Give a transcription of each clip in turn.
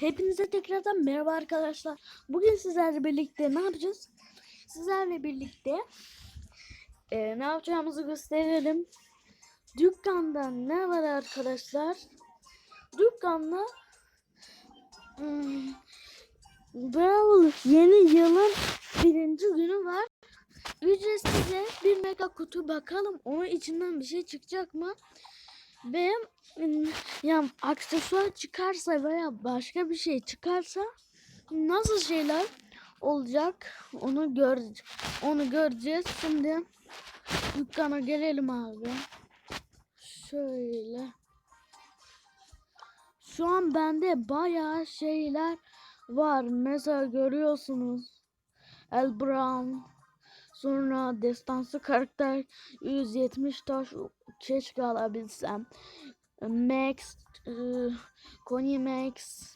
Hepinize tekrardan merhaba arkadaşlar. Bugün sizlerle birlikte ne yapacağız? Sizlerle birlikte e, ne yapacağımızı gösterelim. Dükkanda ne var arkadaşlar? Dükkanda hmm, Brawl yeni yılın birinci günü var. Ücretsiz bir mega kutu bakalım onun içinden bir şey çıkacak mı? Ve mm, ya aksesuar çıkarsa veya başka bir şey çıkarsa nasıl şeyler olacak onu gör onu göreceğiz. Şimdi dükkana gelelim abi. Şöyle. Şu an bende bayağı şeyler var. Mesela görüyorsunuz. El Brown. Sonra destansı karakter 170 taş keşke alabilsem. Max, e, Max,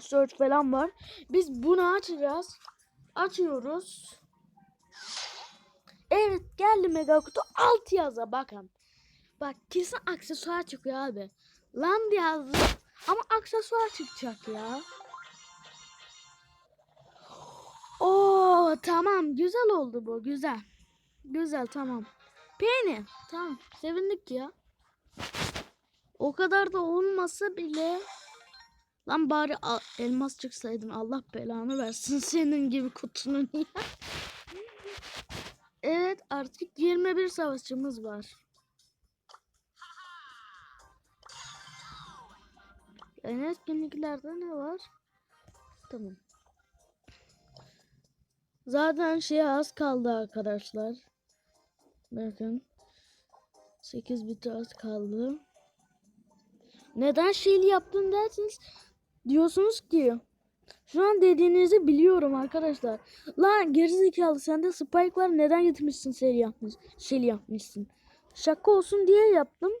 Search falan var. Biz bunu açacağız. Açıyoruz. Evet geldi mega kutu. Alt yaza bakın. Bak kesin aksesuar çıkıyor abi. Land yazdı ama aksesuar çıkacak ya. Oo tamam güzel oldu bu güzel. Güzel tamam. Peynir tamam sevindik ya. O kadar da olmasa bile lan bari elmas çıksaydın Allah belanı versin senin gibi kutunun ya. Evet artık 21 savaşçımız var. Yani etkinliklerde ne var? Tamam. Zaten şey az kaldı arkadaşlar. Bakın. 8 bit az kaldı. Neden şeyli yaptın dersiniz? Diyorsunuz ki şu an dediğinizi biliyorum arkadaşlar. Lan gerizekalı sende spike var neden getirmişsin seri yapmış, şeyli yapmışsın. Şaka olsun diye yaptım.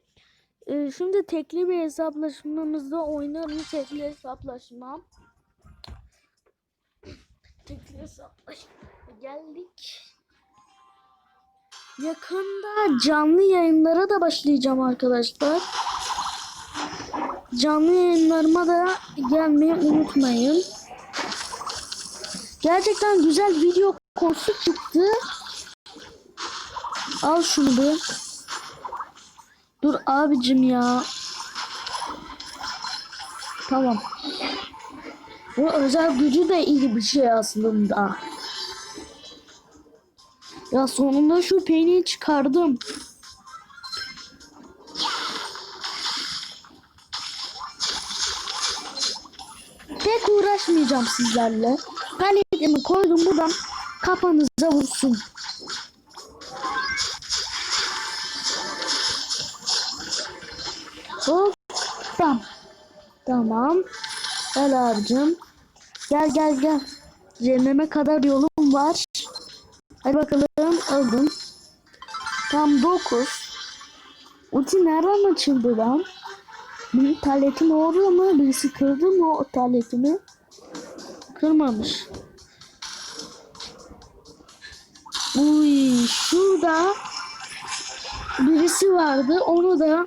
Ee, şimdi tekli bir hesaplaşmamızda oynarım tekli hesaplaşma. Tekli hesaplaşma geldik. Yakında canlı yayınlara da başlayacağım arkadaşlar. Canlı yayınlarıma da gelmeyi unutmayın. Gerçekten güzel video konusu çıktı. Al şunu bir. Dur abicim ya. Tamam. Bu özel gücü de iyi bir şey aslında. Ya sonunda şu peyniri çıkardım. Pek uğraşmayacağım sizlerle. Paletimi koydum buradan kafanıza vursun. Hop. Tamam. Tamam. Gel abicim. Gel gel gel. Cehenneme kadar yolum var. Hadi bakalım aldım. Tam 9. Ulti nereden açıldı lan? Benim tabletim orada mı? Birisi kırdı mı o tabletimi? Kırmamış. Uy şurada birisi vardı. Onu da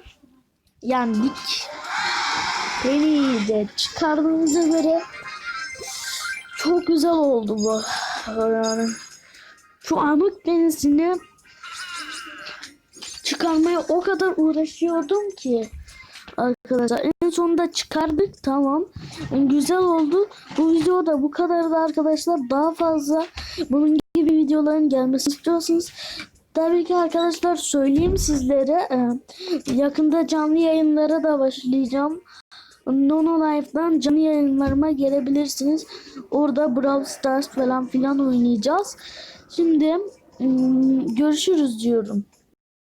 yendik. Beni de çıkardığınıza göre çok güzel oldu bu. Yani şu amık denizini çıkarmaya o kadar uğraşıyordum ki arkadaşlar. En sonunda çıkardık tamam. Güzel oldu. Bu video da bu kadardı arkadaşlar. Daha fazla bunun gibi videoların gelmesini istiyorsanız tabii ki arkadaşlar söyleyeyim sizlere. E, yakında canlı yayınlara da başlayacağım Nono Life'dan canlı yayınlarıma gelebilirsiniz. Orada Brawl Stars falan filan oynayacağız. Şimdi görüşürüz diyorum.